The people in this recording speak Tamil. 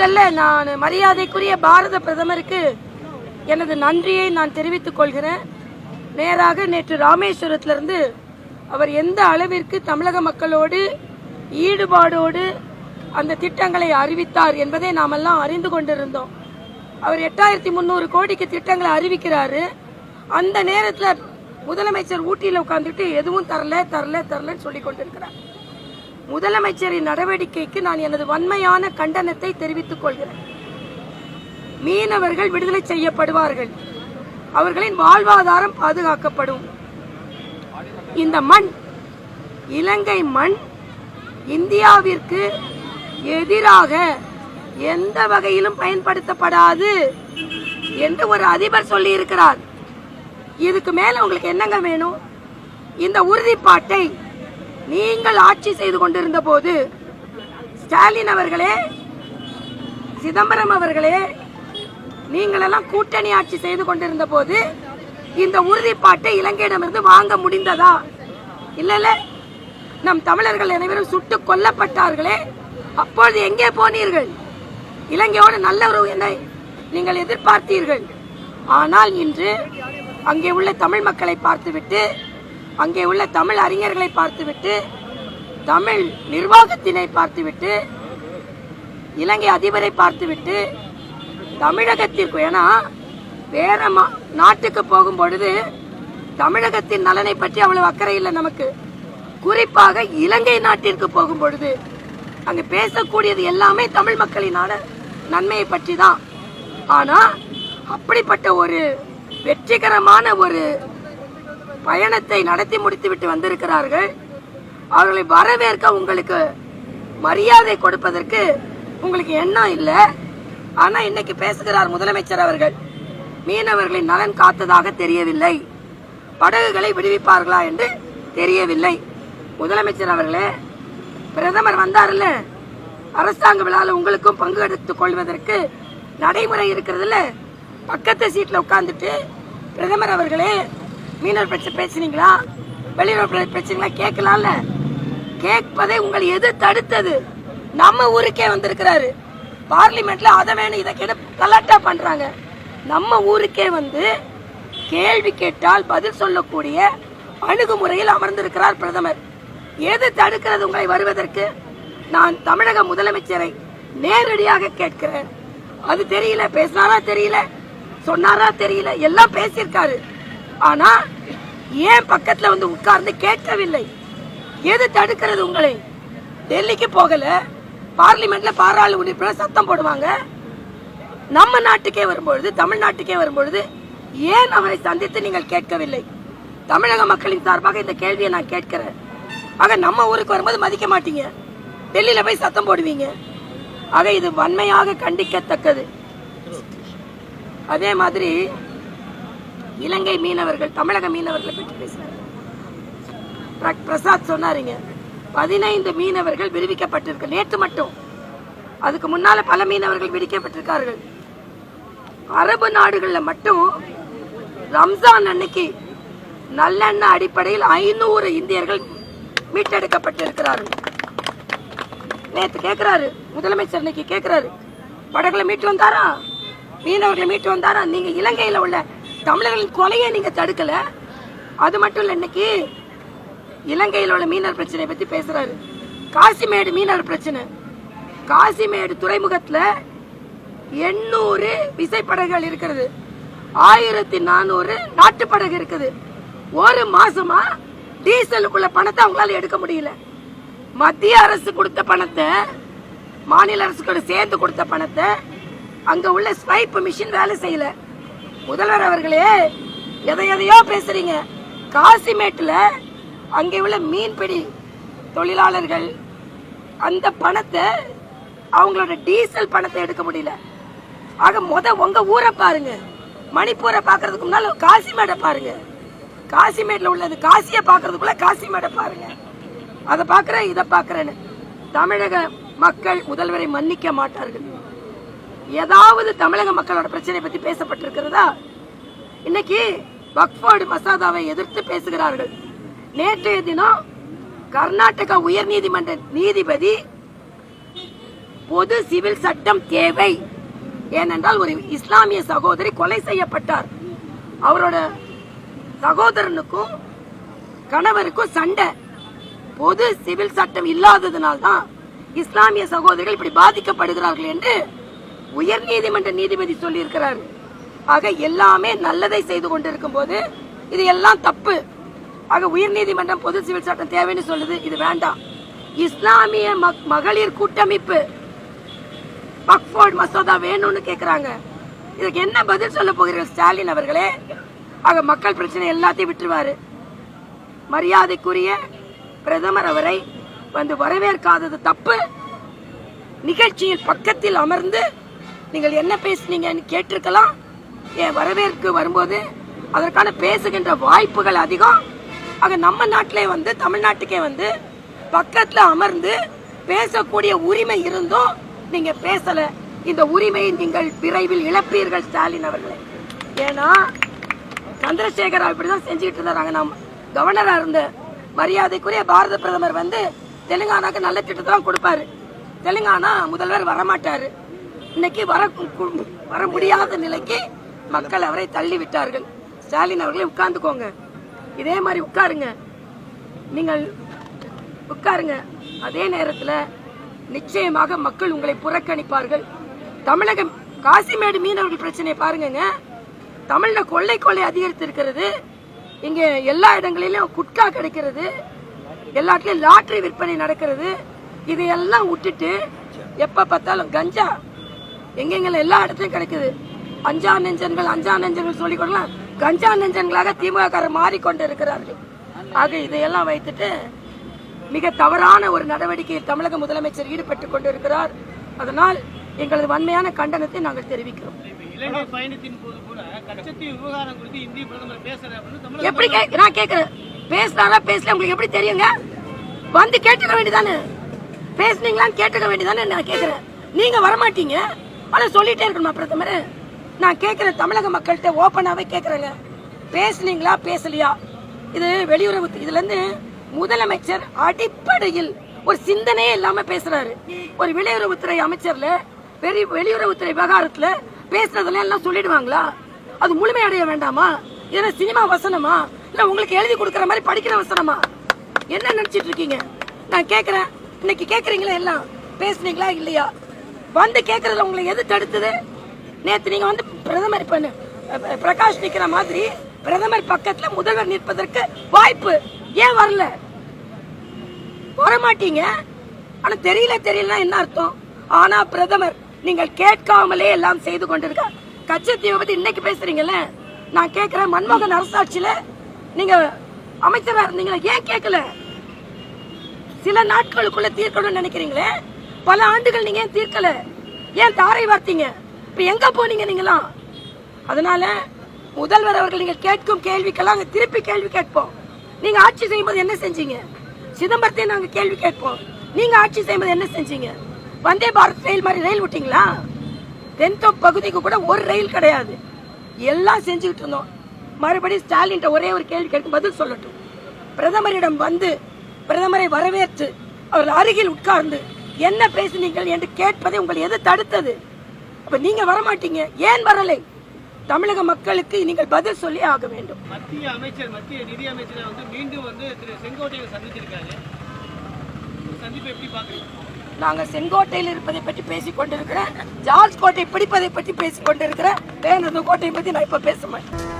முதல்ல நான் மரியாதைக்குரிய பாரத பிரதமருக்கு எனது நன்றியை நான் தெரிவித்துக் கொள்கிறேன். நேராக நேற்று ராமேஸ்வரத்திலிருந்து அவர் எந்த அளவிற்கு தமிழக மக்களோடு ஈடுபாடோடு அந்த திட்டங்களை அறிவித்தார் என்பதை நாமெல்லாம் அறிந்து கொண்டிருந்தோம். அவர் எட்டாயிரத்தி முந்நூறு கோடிக்கு திட்டங்களை அறிவிக்கிறாரு. அந்த நேரத்தில் முதலமைச்சர் ஊட்டியில் உட்காந்துட்டு எதுவும் தரல தரல தரலன்னு சொல்லி கொண்டிருக்கிறார். முதலமைச்சரின் நடவடிக்கைக்கு நான் எனது வன்மையான கண்டனத்தை தெரிவித்துக் கொள்கிறேன். மீனவர்கள் விடுதலை செய்யப்படுவார்கள். அவர்களின் வாழ்வாதாரம் பாதுகாக்கப்படும். இந்த மண் இலங்கை மண் இந்தியாவிற்கு எதிராக எந்த வகையிலும் பயன்படுத்தப்படாது என்று ஒரு அதிபர் சொல்லி இருக்கிறார் இதுக்கு மேல உங்களுக்கு என்னங்க வேணும்? இந்த உறுதிப்பாட்டை நீங்கள் ஆட்சி செய்து கொண்டிருந்த போது ஸ்டாலின் அவர்களே சிதம்பரம் அவர்களே நீங்களெல்லாம் கூட்டணி ஆட்சி செய்து கொண்டிருந்த போது இந்த உறுதிப்பாட்டை இலங்கையிடமிருந்து வாங்க முடிந்ததா? இல்லைல்ல நம் தமிழர்கள் அனைவரும் சுட்டு கொல்லப்பட்டார்களே அப்பொழுது எங்கே போனீர்கள்? இலங்கையோடு நல்ல உறவு என்னை நீங்கள் எதிர்பார்த்தீர்கள்? ஆனால் இன்று அங்கே உள்ள தமிழ் மக்களை பார்த்துவிட்டு அங்கே உள்ள தமிழ் அறிஞர்களை பார்த்துவிட்டு தமிழ் நிர்வாகத்தினை பார்த்துவிட்டு இலங்கை அதிபரை பார்த்துவிட்டு தமிழகத்திற்கு ஏன்னா வேற நாட்டுக்கு போகும் பொழுது தமிழகத்தின் நலனை பற்றி அவ்வளவு அக்கறை இல்லை நமக்கு. குறிப்பாக இலங்கை நாட்டிற்கு போகும் பொழுது அங்கு பேசக்கூடியது எல்லாமே தமிழ் மக்களினால நன்மையை பற்றி தான் ஆனா அப்படிப்பட்ட ஒரு வெற்றிகரமான ஒரு பயணத்தை நடத்தி முடித்துவிட்டு வந்திருக்கிறார்கள். அவர்களை வரவேற்க உங்களுக்கு மரியாதை கொடுப்பதற்கு உங்களுக்கு எண்ணம் இல்லை. ஆனால் இன்னைக்கு பேசுகிறார் முதலமைச்சர் அவர்கள். மீனவர்களின் நலன் காத்ததாக தெரியவில்லை. படகுகளை விடுவிப்பார்களா என்று தெரியவில்லை. முதலமைச்சர் அவர்களே பிரதமர் வந்தார்ல அரசாங்க விழாவில் உங்களுக்கும் பங்கு எடுத்துக் கொள்வதற்கு நடைமுறை இருக்கிறதுல பக்கத்து சீட்டில் உட்காந்துட்டு பிரதமர் அவர்களே மீனவர் பிரச்சனை பேசுனீங்களா? வெளியுறவு பிரச்சனைகளா கேட்கலாம்ல? கேட்பதை உங்களை எது தடுத்தது. நம்ம ஊருக்கே வந்திருக்கிறாரு. பார்லிமெண்ட்ல அதை வேணும் இதை கேட்டு கலாட்டா பண்றாங்க. நம்ம ஊருக்கே வந்து கேள்வி கேட்டால் பதில் சொல்லக்கூடிய அணுகுமுறையில் அமர்ந்திருக்கிறார் பிரதமர். எது தடுக்கிறது உங்களை வருவதற்கு? நான் தமிழக முதலமைச்சரை நேரடியாக கேட்கிறேன். அது தெரியல பேசினாரா தெரியல சொன்னாரா தெரியல எல்லாம் பேசியிருக்காரு. ஆனா ஏன் பக்கத்துல வந்து உட்கார்ந்து கேட்கவில்லை? எது தடுக்கிறது உங்களை? டெல்லிக்கு போகல பார்லிமெண்ட்ல பாராளு உறுப்பினர் சத்தம் போடுவாங்க. நம்ம நாட்டுக்கே வரும்பொழுது தமிழ்நாட்டுக்கே வரும்பொழுது ஏன் அவரை சந்தித்து நீங்கள் கேட்கவில்லை? தமிழக மக்களின் சார்பாக இந்த கேள்வியை நான் கேட்கிறேன். ஆக நம்ம ஊருக்கு வரும்போது மதிக்க மாட்டீங்க. டெல்லியில போய் சத்தம் போடுவீங்க. ஆக இது வன்மையாக கண்டிக்கத்தக்கது. அதே மாதிரி இலங்கை மீனவர்கள் தமிழக மீனவர்களை பற்றி பேசுறாங்க பிரசாத் சொன்னாருங்க பதினைந்து மீனவர்கள் விடுவிக்கப்பட்டிருக்கு நேற்று மட்டும். அதுக்கு முன்னால பல மீனவர்கள் விடுக்கப்பட்டிருக்கார்கள் அரபு நாடுகளில் மட்டும் ரம்ஜான் அன்னைக்கு நல்லெண்ணெய் அடிப்படையில் ஐநூறு இந்தியர்கள் மீட்டெடுக்கப்பட்டிருக்கிறார்கள். நேற்று கேட்கிறாரு முதலமைச்சர் இன்னைக்கு கேட்கிறாரு படகுல மீட்டு வந்தாரா? மீனவர்களை மீட்டு வந்தாரா? நீங்க இலங்கையில உள்ள தமிழர்களின் கொலையை நீங்க தடுக்கல. அது மட்டும் இல்ல இன்னைக்கு இலங்கையில் உள்ள மீனவர் பிரச்சனை பத்தி பேசுறாரு. காசிமேடு மீனவர் பிரச்சனை. காசிமேடு துறைமுகத்துல எண்ணூறு விசைப்படகுகள் இருக்கிறது ஆயிரத்தி நானூறு நாட்டு படகு இருக்குது. ஒரு மாசமா டீசலுக்குள்ள பணத்தை அவங்களால எடுக்க முடியல. மத்திய அரசு கொடுத்த பணத்தை மாநில அரசு கூட சேர்ந்து கொடுத்த பணத்தை அங்க உள்ள ஸ்வைப் மிஷின் வேலை செய்யல. முதல்வர் அவர்களே எதை எதையோ பேசுறீங்க. காசிமேட்டில் அங்கே உள்ள மீன்பிடி தொழிலாளர்கள் அந்த பணத்தை அவங்களோட டீசல் பணத்தை எடுக்க முடியல. ஆக முத உங்க ஊரை பாருங்க. மணிப்பூரை பார்க்கறதுக்கு முன்னால காசிமேடை பாருங்க. காசிமேட்ல உள்ளது காசியை பார்க்கறதுக்குள்ள காசிமேடை பாருங்க. அதை பார்க்குறேன் இதை பார்க்குறேன்னு. தமிழக மக்கள் முதல்வரை மன்னிக்க மாட்டார்கள். ஏதாவது தமிழக மக்களோட பிரச்சனை பத்தி பேசப்பட்டிருக்கிறதா? இன்னைக்கு வக்ஃபோர்டு மசோதாவை எதிர்த்து பேசுகிறார்கள். நேற்றைய தினம் கர்நாடகா உயர் நீதிமன்ற நீதிபதி பொது சிவில் சட்டம் தேவை. ஏனென்றால் ஒரு இஸ்லாமிய சகோதரி கொலை செய்யப்பட்டார். அவரோட சகோதரனுக்கும் கணவருக்கும் சண்டை. பொது சிவில் சட்டம் இல்லாததுனால்தான் இஸ்லாமிய சகோதரிகள் இப்படி பாதிக்கப்படுகிறார்கள் என்று உயர் நீதிமன்ற நீதிபதி சொல்லியிருக்கிறார். ஆக எல்லாமே நல்லதை செய்து கொண்டிருக்கும் போது இது எல்லாம் தப்பு. ஆக உயர் நீதிமன்றம் பொது சிவில் சட்டம் தேவைன்னு சொல்லுது இது வேண்டாம். இஸ்லாமிய மக்- மகளிர் கூட்டமைப்பு பக்ஃபோர்ட் மசோதா வேணும்னு கேட்குறாங்க இதுக்கு என்ன பதில் சொல்ல போகிறீர்கள் ஸ்டாலின் அவர்களே? ஆக மக்கள் பிரச்சனை எல்லாத்தையும் விட்டுருவாரு. மரியாதைக்குரிய பிரதமர் அவரை வந்து வரவேற்காதது தப்பு. நிகழ்ச்சியில் பக்கத்தில் அமர்ந்து நீங்கள் என்ன பேசுனீங்கன்னு கேட்டிருக்கலாம். என் வரவேற்கு வரும்போது அதற்கான பேசுகின்ற வாய்ப்புகள் அதிகம். ஆக நம்ம நாட்டிலே வந்து தமிழ்நாட்டுக்கே வந்து பக்கத்தில் அமர்ந்து பேசக்கூடிய உரிமை இருந்தும் நீங்கள் பேசலை. இந்த உரிமையை நீங்கள் விரைவில் இழப்பீர்கள் ஸ்டாலின் அவர்களே. ஏன்னா சந்திரசேகர் ராவ் இப்படிதான் செஞ்சுக்கிட்டு இருந்தாங்க நம்ம கவர்னராக இருந்த மரியாதைக்குரிய பாரத பிரதமர் வந்து தெலுங்கானாக்கு நல்ல திட்டத்தான் கொடுப்பாரு. தெலுங்கானா முதல்வர் வரமாட்டாரு. இன்னைக்கு வர கு- வர முடியாத நிலைக்கு மக்கள் அவரை தள்ளி விட்டார்கள் ஸ்டாலின் அவர்களே உட்கார்ந்துக்கோங்க. இதே மாதிரி உட்காருங்க. நீங்கள் உட்காருங்க. அதே நேரத்தில் நிச்சயமாக மக்கள் உங்களை புறக்கணிப்பார்கள். தமிழகம் காசிமேடு மீனவர்கள் பிரச்சனையை பாருங்கங்க. தமிழில் கொள்ளை கொள்ளை அதிகரித்து இருக்கிறது இங்கே எல்லா இடங்களிலும் குட்கா கிடைக்கிறது. எல்லாத்துலேயும் லாட்ரி விற்பனை நடக்கிறது. இதையெல்லாம் விட்டுட்டு எப்போ பார்த்தாலும் கஞ்சா எங்கெங்கெல்லாம் எல்லா இடத்துலயும் கிடைக்குது. அஞ்சா நெஞ்சன்கள் அஞ்சா நெஞ்சன்கள் சொல்லிக் கொள்ளலாம் கஞ்சா நெஞ்சன்களாக திமுக மாறிக்கொண்டு இருக்கிறார்கள் ஆக இதையெல்லாம் வைத்துட்டு மிக தவறான ஒரு நடவடிக்கையில் தமிழக முதலமைச்சர் ஈடுபட்டுக் கொண்டிருக்கிறார். அதனால் எங்களது வன்மையான கண்டனத்தை நாங்கள் தெரிவிக்கிறோம். எப்படி நான் கேக்குறேன். பேசுறாரா பேசல உங்களுக்கு எப்படி தெரியுங்க? வந்து கேட்டுக்க வேண்டியதானே? பேசுனீங்களான்னு கேட்டுக்க வேண்டியதானே நான் கேக்குறேன். நீங்க வரமாட்டீங்க. ஆனால் சொல்லிட்டே இருக்கணுமா பிரதமர்? நான் கேட்குறேன் தமிழக மக்கள்கிட்ட ஓப்பனாகவே கேட்குறேங்க பேசுனீங்களா பேசலையா? இது வெளியுறவு இதுலேருந்து முதலமைச்சர் அடிப்படையில் ஒரு சிந்தனையே இல்லாமல் பேசுகிறாரு ஒரு வெளியுறவுத்துறை அமைச்சரில் பெரிய வெளியுறவுத்துறை விவகாரத்தில் பேசுனதெல்லாம் எல்லாம் சொல்லிடுவாங்களா? அது முழுமையடைய வேண்டாமா? இதெல்லாம் சினிமா வசனமா? இல்லை உங்களுக்கு எழுதி கொடுக்குற மாதிரி படிக்கிற வசனமா? என்ன நினச்சிட்டு இருக்கீங்க? நான் கேட்குறேன் இன்னைக்கு கேட்குறீங்களா எல்லாம்? பேசுனீங்களா இல்லையா? வந்து கேட்கறதுல உங்களை எது தடுத்தது? நேற்று நீங்க வந்து பிரதமர் இப்ப பிரகாஷ் நிற்கிற மாதிரி பிரதமர் பக்கத்துல முதல்வர் நிற்பதற்கு வாய்ப்பு ஏன் வரல? வரமாட்டீங்க. ஆனா தெரியல தெரியலனா என்ன அர்த்தம்? ஆனா பிரதமர் நீங்கள் கேட்காமலே எல்லாம் செய்து கொண்டிருக்க கச்சத்தீவை பத்தி இன்னைக்கு பேசுறீங்கல்ல? நான் கேட்குறேன் மன்மோகன் அரசாட்சியில நீங்க அமைச்சரா இருந்தீங்களா? ஏன் கேட்கல சில நாட்களுக்குள்ள தீர்க்கணும்னு நினைக்கிறீங்களே? பல ஆண்டுகள் நீங்க ஏன் தீர்க்கல? ஏன் தாரை வார்த்தீங்க இப்ப எங்க போனீங்க நீங்களாம்? அதனால முதல்வர் அவர்கள் நீங்கள் கேட்கும் கேள்விக்கெல்லாம் நாங்க திருப்பி கேள்வி கேட்போம். நீங்க ஆட்சி செய்யும்போது என்ன செஞ்சீங்க? சிதம்பரத்தை நாங்க கேள்வி கேட்போம். நீங்க ஆட்சி செய்யும்போது என்ன செஞ்சீங்க? வந்தே பாரத் ரயில் மாதிரி ரயில் விட்டீங்களா? தென்தோ பகுதிக்கு கூட ஒரு ரயில் கிடையாது. எல்லாம் செஞ்சுக்கிட்டு இருந்தோம். மறுபடியும் ஸ்டாலின் ஒரே ஒரு கேள்வி கேட்கும் பதில் சொல்லட்டும். பிரதமரிடம் வந்து பிரதமரை வரவேற்று அவர் அருகில் உட்கார்ந்து என்ன பேசுனீர்கள் என்று கேட்பதை உங்களை எது தடுத்தது? அப்ப நீங்க வரமாட்டீங்க. ஏன் வரலை? தமிழக மக்களுக்கு நீங்கள் பதில் சொல்லி ஆக வேண்டும். மத்திய அமைச்சர் மத்திய நிதி அமைச்சரை வந்து மீண்டும் வந்து திரு செங்கோட்டையை சந்திச்சிருக்காரு சந்திப்பை எப்படி பாக்குறீங்க நாங்க செங்கோட்டையில் இருப்பதை பற்றி பேசிக் கொண்டிருக்கிறேன். ஜார்ஜ் கோட்டை பிடிப்பதை பற்றி பேசிக் கொண்டிருக்கிறேன். வேற கோட்டையை பத்தி நான் இப்ப பேச மாட்டேன்.